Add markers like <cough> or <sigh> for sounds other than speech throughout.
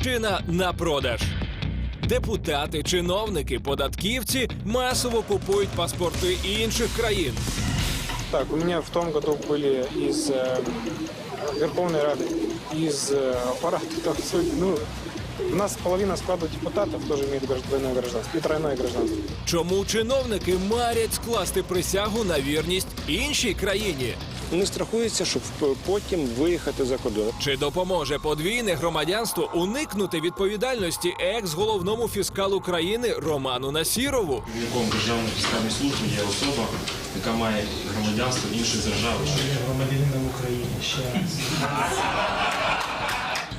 Батьківщина на продаж. Депутати, чиновники, податківці масово купують паспорти інших країн. Так, у меня в том году были из э, Верховной Рады, из э, аппарата, там, всё, ну, у нас половина склада депутатов тоже имеет гражд- двойное гражданство и тройное гражданство. Чому чиновники марять скласти присягу на вірність іншій країні? Не страхується, щоб потім виїхати за кордон. Чи допоможе подвійне громадянство уникнути відповідальності екс-головному фіскалу країни Роману Насірову? Керівником Державної фіскальної служби є особа, яка має громадянство іншої держави. громадянином України ще раз.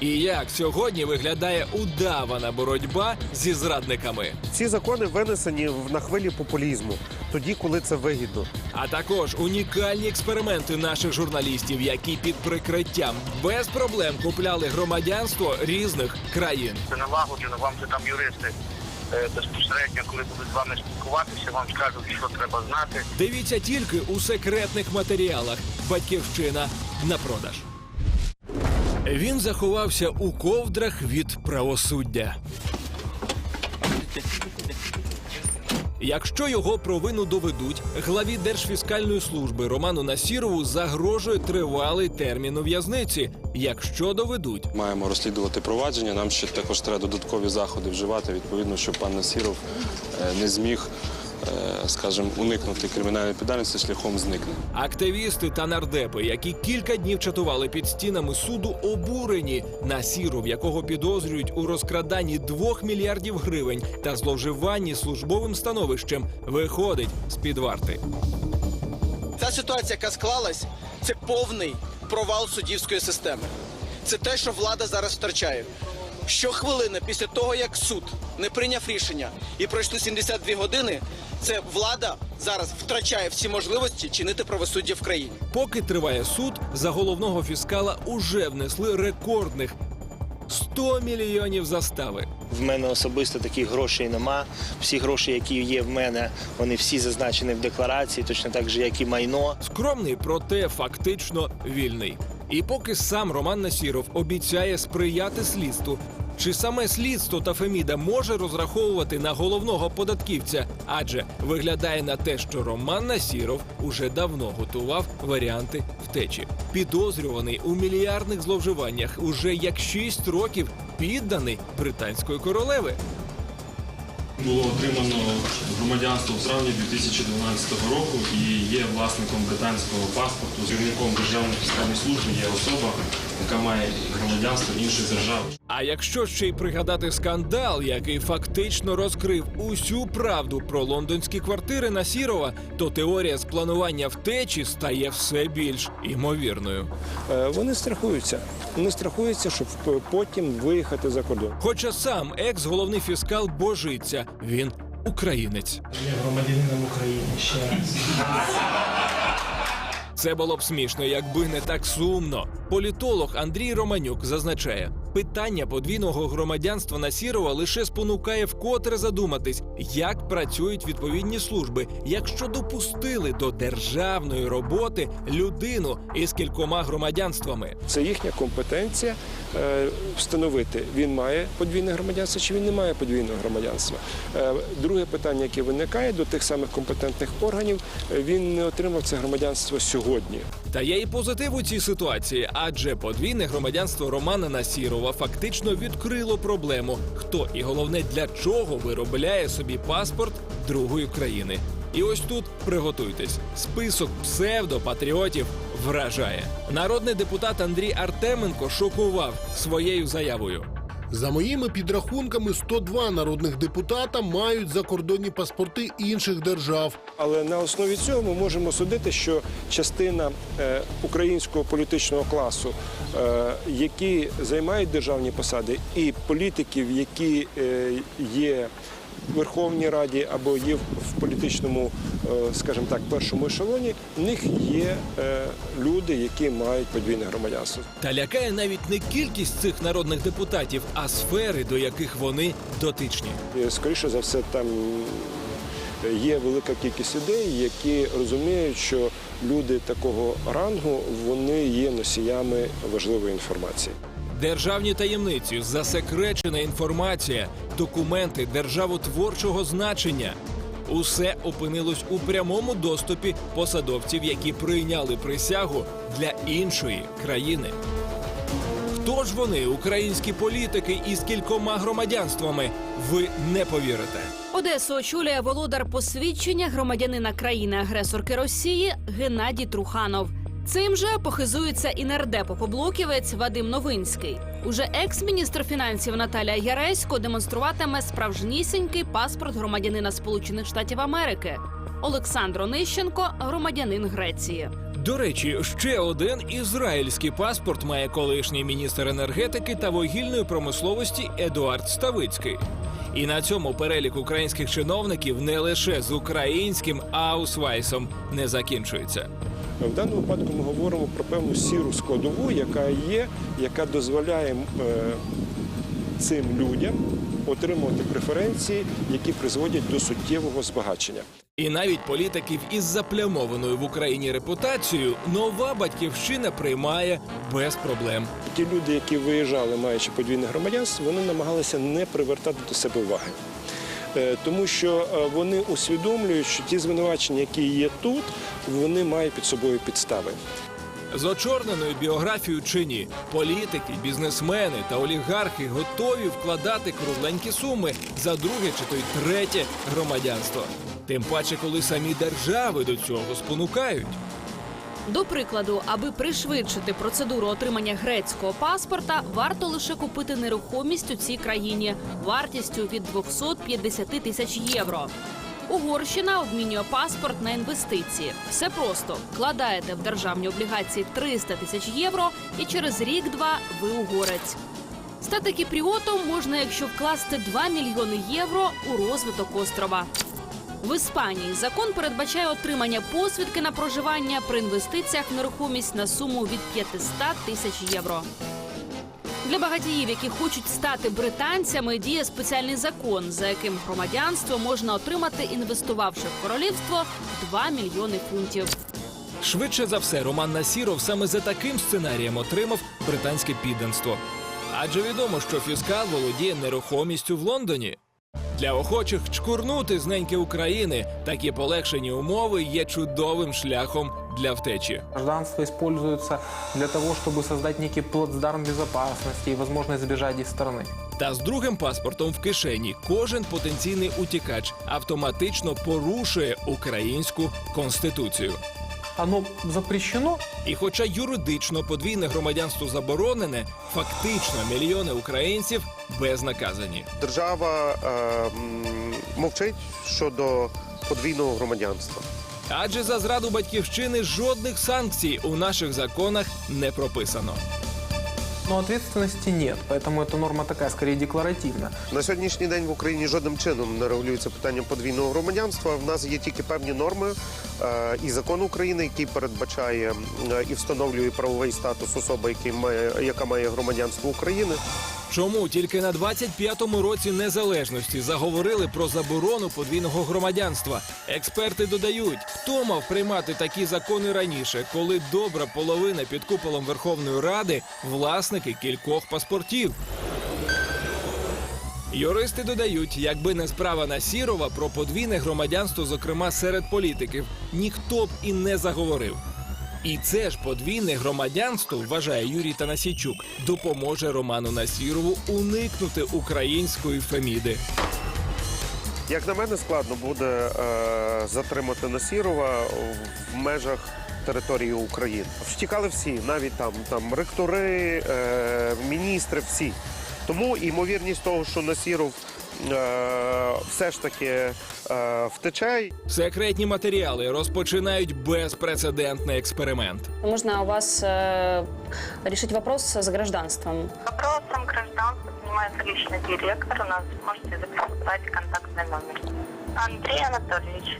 І як сьогодні виглядає удавана боротьба зі зрадниками? Ці закони винесені на хвилі популізму, тоді, коли це вигідно. А також унікальні експерименти наших журналістів, які під прикриттям без проблем купляли громадянство різних країн. це налагоджено, вам же там юристи е, безпосередньо, коли будуть з вами спілкуватися, вам скажуть, що треба знати. Дивіться тільки у секретних матеріалах. Батьківщина на продаж. Він заховався у ковдрах від правосуддя. Якщо його провину доведуть, главі Держфіскальної служби Роману Насірову загрожує тривалий термін у в'язниці. Якщо доведуть, Маємо розслідувати провадження. Нам ще також треба додаткові заходи вживати. Відповідно, щоб пан Насіров е, не зміг, скажімо, уникнути кримінальної відповідальності шляхом зникнення. Активісти та нардепи, які кілька днів чатували під стінами суду, обурені Насіров, якого підозрюють у розкраданні двох мільярдів гривень та зловживанні службовим становищем, виходить з під варти. Ця ситуація, яка склалась, це повний провал суддівської системи. Це те, що влада зараз втрачає. Щохвилини після того, як суд не прийняв рішення і пройшли 72 години, це влада зараз втрачає всі можливості чинити правосуддя в країні. Поки триває суд, за головного фіскала уже внесли рекордних 100 мільйонів застави. В мене особисто таких грошей нема. Всі гроші, які є в мене, вони всі зазначені в декларації, точно так же, як і майно. Скромний, проте фактично вільний. І поки сам Роман Насіров обіцяє сприяти слідству, чи саме слідство та Феміда може розраховувати на головного податківця? Адже виглядає на те, що Роман Насіров уже давно готував варіанти втечі. Підозрюваний у мільярдних зловживаннях уже як 6 років підданий британської королеви. Було отримано громадянство в травні 2012 року і є власником британського паспорту. Керівником Державної фіскальної служби є особа, яка має громадянство іншої держави. А якщо ще й пригадати скандал, який фактично розкрив усю правду про лондонські квартири Насірова, то теорія спланування втечі стає все більш імовірною. Е, Вони страхуються. Вони страхуються, щоб потім виїхати за кордон. Хоча сам екс-головний фіскал божиться, він українець. Я громадянином України ще раз. Це було б смішно, якби не так сумно. Політолог Андрій Романюк зазначає, питання подвійного громадянства Насірова лише спонукає вкотре задуматись, як працюють відповідні служби, якщо допустили до державної роботи людину із кількома громадянствами. Це їхня компетенція е, встановити, він має подвійне громадянство чи він не має подвійного громадянства. Е, Друге питання, яке виникає до тих самих компетентних органів, е, він не отримав це громадянство сьогодні. Та є і позитив у цій ситуації, адже подвійне громадянство Романа Насірова фактично відкрило проблему, хто і головне для чого виробляє собі паспорт другої країни. І ось тут приготуйтесь. Список псевдопатріотів вражає. Народний депутат Андрій Артеменко шокував своєю заявою. За моїми підрахунками, 102 народних депутата мають закордонні паспорти інших держав. Але на основі цього ми можемо судити, що частина е, українського політичного класу, е, які займають державні посади, і політиків, які е, є в Верховній Раді або є в- політичному, е, скажімо так, першому ешелоні, в них є е, люди, які мають подвійне громадянство. Та лякає навіть не кількість цих народних депутатів, а сфери, до яких вони дотичні. Скоріше за все, там є велика кількість людей, які розуміють, що люди такого рангу вони є носіями важливої інформації. Державні таємниці, засекречена інформація, документи державотворчого значення. Усе опинилось у прямому доступі посадовців, які прийняли присягу для іншої країни. Хто ж вони, українські політики із кількома громадянствами? Ви не повірите. Одесу очолює володар посвідчення громадянина країни-агресорки Росії Геннадій Труханов. Цим же похизується і нардепо-поблоківець Вадим Новинський. Уже екс-міністр фінансів Наталія Яресько демонструватиме справжнісінький паспорт громадянина Сполучених Штатів Америки. Олександр Онищенко громадянин Греції. До речі, ще один ізраїльський паспорт має колишній міністр енергетики та вугільної промисловості Едуард Ставицький. І на цьому перелік українських чиновників не лише з українським аусвайсом не закінчується. В даному випадку ми говоримо про певну сіру складову, яка є, яка дозволяє е, цим людям отримувати преференції, які призводять до суттєвого збагачення. І навіть політиків із заплямованою в Україні репутацією нова батьківщина приймає без проблем. Ті люди, які виїжджали, маючи подвійне громадянство, вони намагалися не привертати до себе уваги. Е, Тому що е, вони усвідомлюють, що ті звинувачення, які є тут, вони мають під собою підстави. З очорненою біографією чи ні, політики, бізнесмени та олігархи готові вкладати кругленькі суми за друге чи то й третє громадянство. Тим паче, коли самі держави до цього спонукають. До прикладу, аби пришвидшити процедуру отримання грецького паспорта, варто лише купити нерухомість у цій країні вартістю від 250 тисяч євро. Угорщина обмінює паспорт на інвестиції. Все просто вкладаєте в державні облігації 300 тисяч євро, і через рік-два ви угорець. Стати кіпріотом можна, якщо вкласти 2 мільйони євро у розвиток острова. В Іспанії закон передбачає отримання посвідки на проживання при інвестиціях в нерухомість на суму від 500 тисяч євро. Для багатіїв, які хочуть стати британцями, діє спеціальний закон, за яким громадянство можна отримати, інвестувавши в королівство 2 мільйони фунтів. Швидше за все, Роман Насіров саме за таким сценарієм отримав британське підданство. Адже відомо, що фіскал володіє нерухомістю в Лондоні. Для охочих чкурнути з неньки України такі полегшені умови є чудовим шляхом для втечі. Гражданство используется для того, чтобы создать некий плацдарм безопасности и возможность сбежать из страны. Та з другим паспортом в кишені кожен потенційний утікач автоматично порушує українську конституцію. Оно запрещено, І хоча юридично подвійне громадянство заборонене, фактично мільйони українців безнаказані. Держава е, мовчить щодо подвійного громадянства. Адже за зраду батьківщини жодних санкцій у наших законах не прописано. Но ответственности нет. Поэтому эта норма такая, скорее, декларативна. На сьогоднішній день в Україні жодним чином не регулюється питання подвійного громадянства. В нас є тільки певні норми е, і закон України, який передбачає е, і встановлює правовий статус особи, який має, яка має громадянство України. Чому тільки на 25-му році незалежності заговорили про заборону подвійного громадянства? Експерти додають, хто мав приймати такі закони раніше, коли добра половина під куполом Верховної Ради власники кількох паспортів. Юристи додають, якби не справа Насірова про подвійне громадянство, зокрема серед політиків, ніхто б і не заговорив. І це ж подвійне громадянство, вважає Юрій Танасійчук, допоможе Роману Насірову уникнути української феміди. Як на мене, складно буде е, затримати Насірова в межах території України. Втікали всі, навіть там, там ректори, е, міністри, всі. Тому ймовірність того, що Насіров все ж таки е, втече, Секретні матеріали розпочинають безпрецедентний експеримент. Можна у вас решить вопрос з гражданством? Вопросом гражданства занимается лично директор. У нас можете записать контактный номер. Андрей Анатольевич.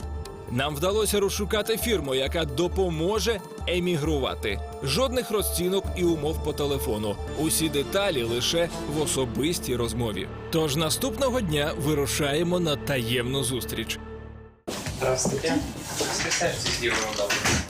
Нам вдалося розшукати фірму, яка допоможе емігрувати. Жодних розцінок і умов по телефону. Усі деталі лише в особистій розмові. Тож наступного дня вирушаємо на таємну зустріч. Здравствуйте.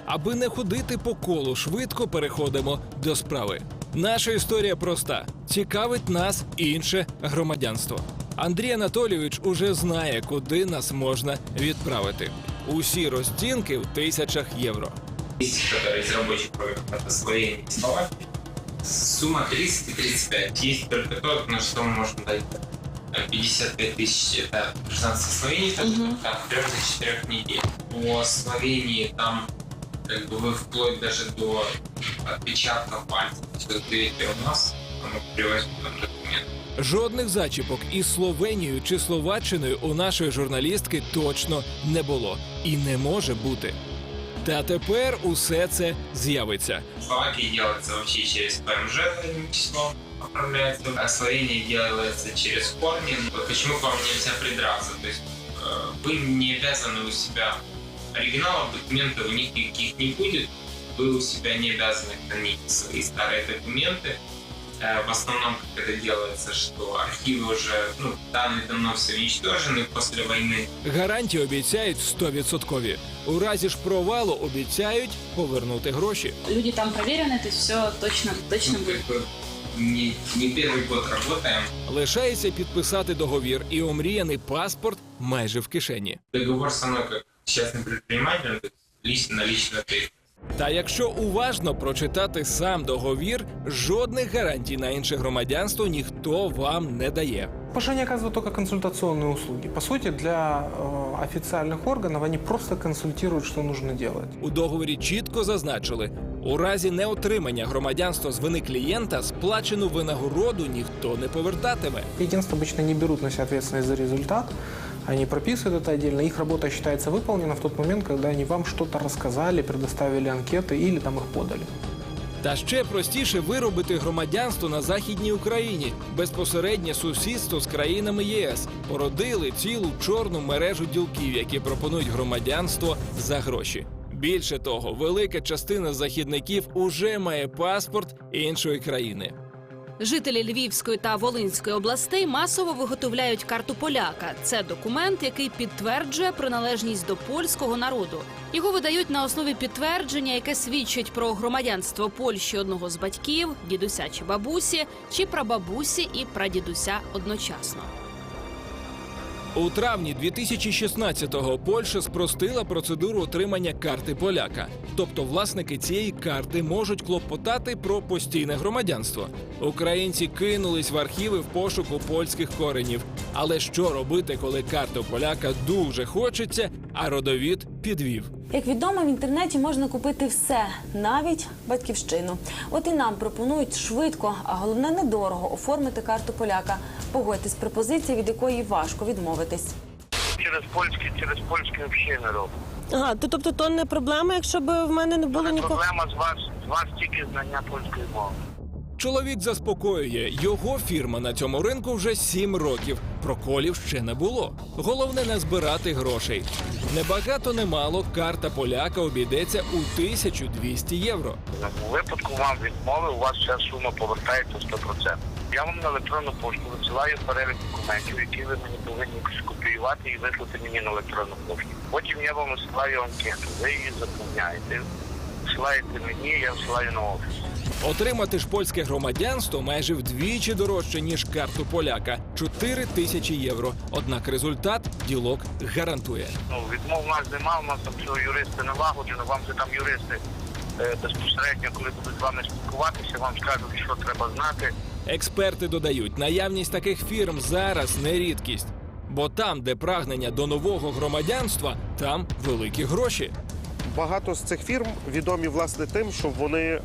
Аби не ходити по колу, швидко переходимо до справи. Наша історія проста: цікавить нас інше громадянство. Андрій Анатолійович уже знає, куди нас можна відправити. Усі розцінки в тисячах євро. который из рабочих программ это Словения и Словакия. Сумма 30 и 35. Есть только то, на что мы можем дать э, 55 тысяч. Это гражданство Словении, так, там, 3 до 4 недель. По Словении там как бы вы вплоть даже до отпечатка пальцев. То есть вы берете у нас, а мы привозим там документы. Жодних зачіпок із Словенією чи Словаччиною у нашої журналістки точно не було і не може бути. Та тепер усе це з'явиться. В Словакии делается вообще через ПМЖ задним числом отправляется, а в Словении делается через корни. Вот Почему к вам нельзя придраться? То есть э, вы не обязаны у себя оригиналов, документов у них никаких не будет. Вы у себя не обязаны хранить свои старые документы. Э, В основном, как это делается, что архивы уже, ну, данные давно все уничтожены после войны. Гарантії обіцяють 100%. У разі ж провалу обіцяють повернути гроші. Люди там проверены, то есть все точно, точно Ну, как бы не, не первый год работаем. Лишається підписати договір і омріяний паспорт майже в кишені. Договор со мной как частным предпринимателем, то есть лично на лично ты. Та якщо уважно прочитати сам договір, жодних гарантій на інше громадянство ніхто вам не дає. Паша они оказывают только консультационные услуги. По сути, для э, официальных органов они просто консультируют, что нужно делать. У договорі чітко зазначили, у разі неотримання громадянства з вини клієнта сплачену винагороду ніхто не повертатиме. Агентства обычно не берут на себя ответственность за результат, они прописывают это отдельно, их работа считается выполнена в тот момент, когда они вам что-то рассказали, предоставили анкеты или там их подали. Та ще простіше виробити громадянство на західній Україні. Безпосереднє сусідство з країнами ЄС породили цілу чорну мережу ділків, які пропонують громадянство за гроші. Більше того, велика частина західників уже має паспорт іншої країни. Жителі Львівської та Волинської областей масово виготовляють карту поляка. Це документ, який підтверджує приналежність до польського народу. Його видають на основі підтвердження, яке свідчить про громадянство Польщі одного з батьків, дідуся чи бабусі, чи прабабусі і прадідуся одночасно. У травні 2016-го Польща спростила процедуру отримання карти поляка. Тобто власники цієї карти можуть клопотати про постійне громадянство. Українці кинулись в архіви в пошуку польських коренів. Але що робити, коли карту поляка дуже хочеться, а родовід підвів? Як відомо, в інтернеті можна купити все, навіть батьківщину. От і нам пропонують швидко, а головне недорого оформити карту поляка. Погодьтесь, пропозиція, від якої важко відмовитись. Через польський, через польський взагалі не роблю. Ага, то тобто то не проблема, якщо б в мене не було нікого. Проблема з вас, з вас тільки знання польської мови. Чоловік заспокоює, його фірма на цьому ринку вже сім років. Проколів ще не було. Головне не збирати грошей. Небагато немало карта поляка обійдеться у 1200 євро. У випадку вам відмови, у вас вся сума повертається 100%. Я вам на електронну пошту висилаю перелік документів, які ви мені повинні скопіювати і вислати мені на електронну пошту. Потім я вам висилаю анкету, ви її заповняєте. Висилаєте мені, я висилаю на офіс. Отримати ж польське громадянство майже вдвічі дорожче, ніж карту поляка 4 тисячі євро. Однак результат ділок гарантує. Ну, відмов у нас нема, у нас там всього юристи налагоджено, вам же там юристи е, безпосередньо, коли будуть з вами спілкуватися, вам скажуть, що треба знати. Експерти додають, наявність таких фірм зараз не рідкість. Бо там, де прагнення до нового громадянства, там великі гроші. Багато з цих фірм відомі власне тим, що вони е,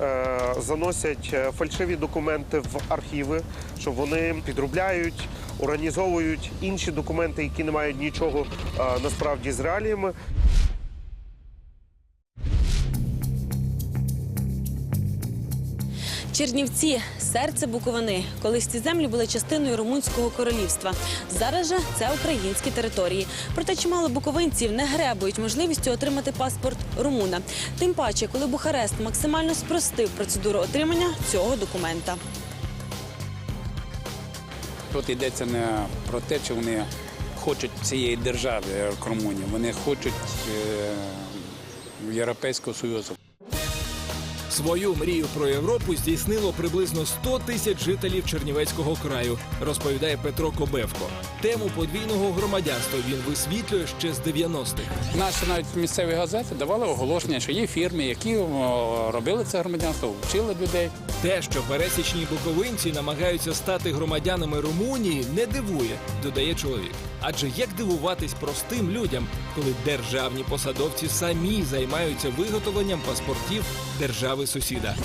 заносять е, фальшиві документи в архіви, що вони підробляють, організовують інші документи, які не мають нічого е, насправді з реаліями. Чернівці серце Буковини. Колись ці землі були частиною румунського королівства. Зараз же це українські території. Проте чимало буковинців не гребують можливістю отримати паспорт румуна. Тим паче, коли Бухарест максимально спростив процедуру отримання цього документа. Тут йдеться не про те, чи вони хочуть цієї держави як Румунія. Вони хочуть е, Європейського Союзу. Свою мрію про Європу здійснило приблизно 100 тисяч жителів Чернівецького краю, розповідає Петро Кобевко. Тему подвійного громадянства він висвітлює ще з 90-х. Наші навіть місцеві газети давали оголошення, що є фірми, які робили це громадянство, вчили людей. Те, що пересічні буковинці намагаються стати громадянами Румунії, не дивує, додає чоловік. Адже як дивуватись простим людям, коли державні посадовці самі займаються виготовленням паспортів держави сусіда?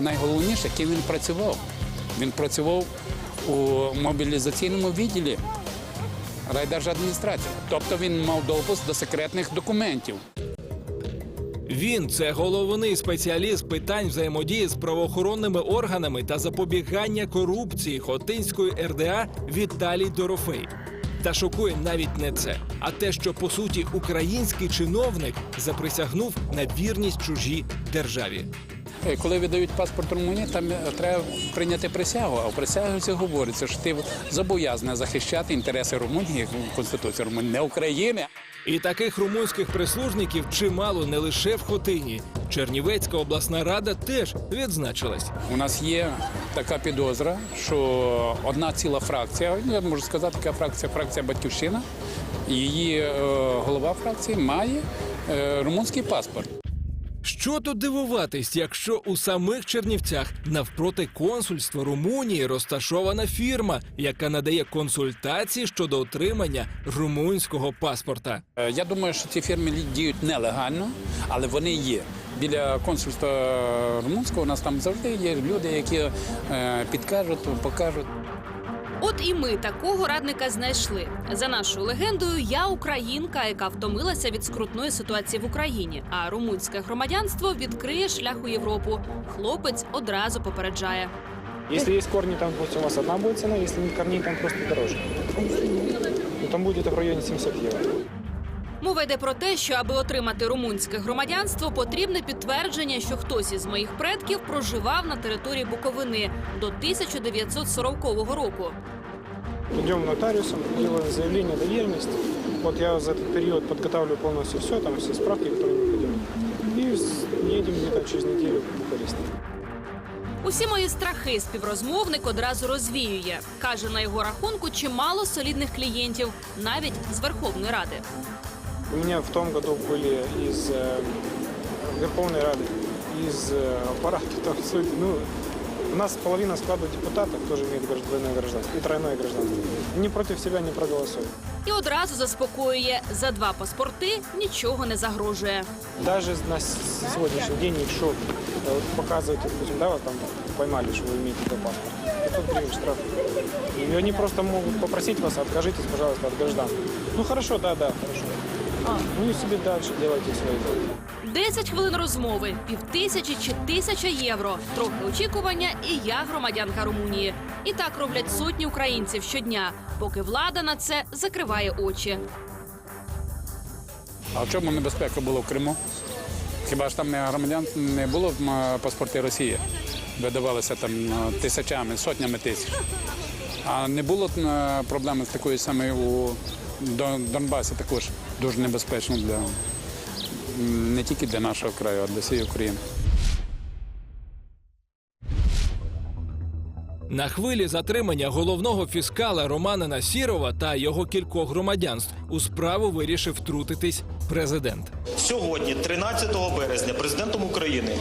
Найголовніше, ким він працював. Він працював у мобілізаційному відділі райдержадміністрації. Тобто він мав допуск до секретних документів. Він це головний спеціаліст питань взаємодії з правоохоронними органами та запобігання корупції Хотинської РДА Віталій Дорофей. Та шокує навіть не це, а те, що по суті український чиновник заприсягнув на вірність чужій державі. Е, Коли видають паспорт Румунії, там е, треба прийняти присягу. А в присязі говориться, що ти зобов'язаний захищати інтереси Румунії, Конституції Румунії, не України. І таких румунських прислужників чимало не лише в Хотині. Чернівецька обласна рада теж відзначилась. У нас є така підозра, що одна ціла фракція, я можу сказати, така фракція, фракція Батьківщина, її е, голова фракції має е, румунський паспорт. Що тут дивуватись, якщо у самих Чернівцях навпроти консульства Румунії розташована фірма, яка надає консультації щодо отримання румунського паспорта. Е, Я думаю, що ці фірми діють нелегально, але вони є. Біля консульства румунського у нас там завжди є люди, які е, підкажуть, покажуть. От і ми такого радника знайшли. За нашою легендою, я українка, яка втомилася від скрутної ситуації в Україні. А румунське громадянство відкриє шлях у Європу. Хлопець одразу попереджає. Если есть корни, там, допустим, у вас одна будет цена, если нет корней, там просто дороже. Ну, там будет в районе 70 евро. Мова йде про те, що аби отримати румунське громадянство, потрібне підтвердження, що хтось із моїх предків проживав на території Буковини до 1940 року. Идем к нотариусам, делаем заявление о доверенности. Вот я за этот период подготавливаю полностью все, там все справки, которые необходимы. И с- едем где-то через неделю в Бухарест. Усі мої страхи співрозмовник одразу розвіює. Каже, на його рахунку чимало солідних клієнтів, навіть з Верховної Ради. У меня в том году были из э, Верховной Рады, из э, аппарата, <laughs> там, суть, ну, у нас половина склада депутатов тоже имеет гражд- двойное гражданство и тройное гражданство. Они против себя не проголосуют. І одразу заспокоює за два паспорти нічого не загрожує. Даже на с- сегодняшний день, якщо э, вот показываете, допустим, да, вот там поймали, что вы имеете такой паспорт, 500 гривен штраф. И они просто могут попросить вас, откажитесь, пожалуйста, от гражданства. Ну хорошо, да, да, хорошо. Ну и себе дальше делайте свои дела. 10 хвилин розмови, півтисячі чи тисяча євро. Трохи очікування, і я громадянка Румунії. І так роблять сотні українців щодня, поки влада на це закриває очі. А в чому небезпека було в Криму? Хіба ж там не громадян не було м, паспорти Росії? Видавалися там е, тисячами, сотнями тисяч. А не було е, проблеми з такою самою у Дон- Донбасі також дуже небезпечно для не тільки для нашого краю, а для всієї України. На хвилі затримання головного фіскала Романа Насірова та його кількох громадянств у справу вирішив втрутитись президент. Сьогодні, 13 березня, президентом України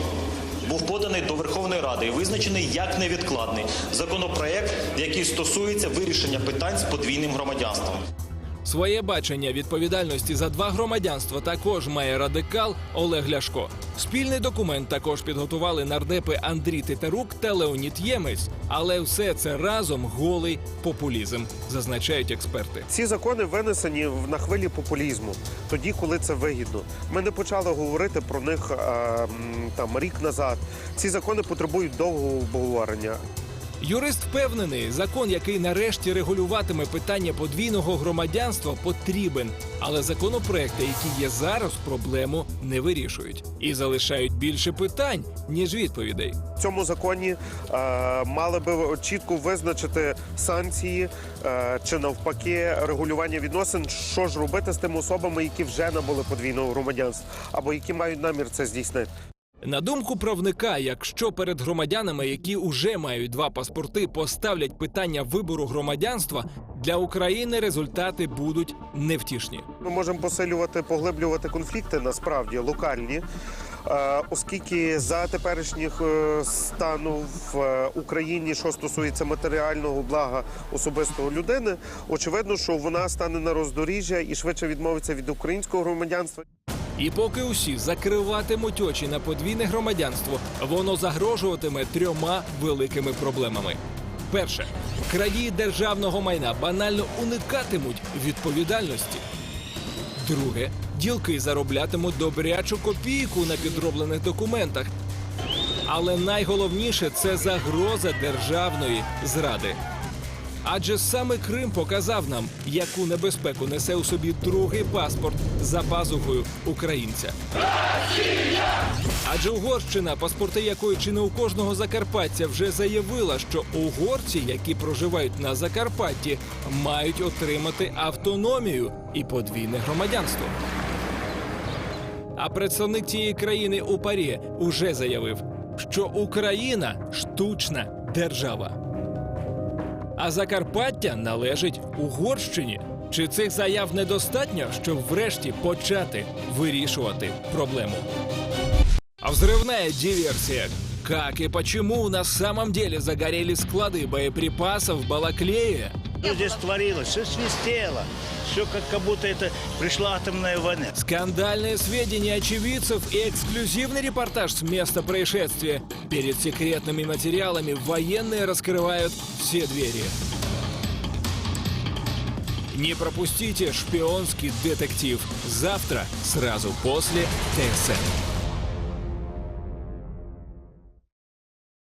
був поданий до Верховної Ради і визначений як невідкладний законопроект, який стосується вирішення питань з подвійним громадянством. Своє бачення відповідальності за два громадянства також має радикал Олег Ляшко. Спільний документ також підготували нардепи Андрій Титарук та Леонід Ємець. Але все це разом голий популізм, зазначають експерти. Ці закони винесені на хвилі популізму, тоді, коли це вигідно. Ми не почали говорити про них е, там рік назад. Ці закони потребують довгого обговорення. Юрист впевнений, закон, який нарешті регулюватиме питання подвійного громадянства, потрібен. Але законопроекти, які є зараз, проблему не вирішують і залишають більше питань ніж відповідей. В цьому законі е, мали би чітко визначити санкції е, чи навпаки регулювання відносин, що ж робити з тими особами, які вже набули подвійного громадянства, або які мають намір це здійснити. На думку правника, якщо перед громадянами, які уже мають два паспорти, поставлять питання вибору громадянства, для України результати будуть невтішні. Ми можемо посилювати, поглиблювати конфлікти насправді локальні, е, оскільки за теперішніх е, стану в е, Україні, що стосується матеріального блага особистого людини, очевидно, що вона стане на роздоріжжя і швидше відмовиться від українського громадянства. І поки усі закриватимуть очі на подвійне громадянство, воно загрожуватиме трьома великими проблемами. Перше, крадії державного майна банально уникатимуть відповідальності. Друге, ділки зароблятимуть добрячу копійку на підроблених документах. Але найголовніше це загроза державної зради. Адже саме Крим показав нам, яку небезпеку несе у собі другий паспорт за пазухою українця. Адже Угорщина, паспорти якої чи не у кожного закарпаття вже заявила, що угорці, які проживають на Закарпатті, мають отримати автономію і подвійне громадянство. А представник цієї країни у парі уже заявив, що Україна штучна держава. А Закарпаття належить Угорщині. Чи цих заяв недостатньо, щоб врешті почати вирішувати проблему? А взрывная диверсия. Как и почему на самом деле загорели склады боеприпасов в Балаклее? Что здесь творилось? Что свистело. Все как, как будто это пришла атомная война. Скандальные сведения очевидцев и эксклюзивный репортаж с места происшествия. Перед секретными материалами военные раскрывают все двери. Не пропустите шпионский детектив завтра сразу после ТСН.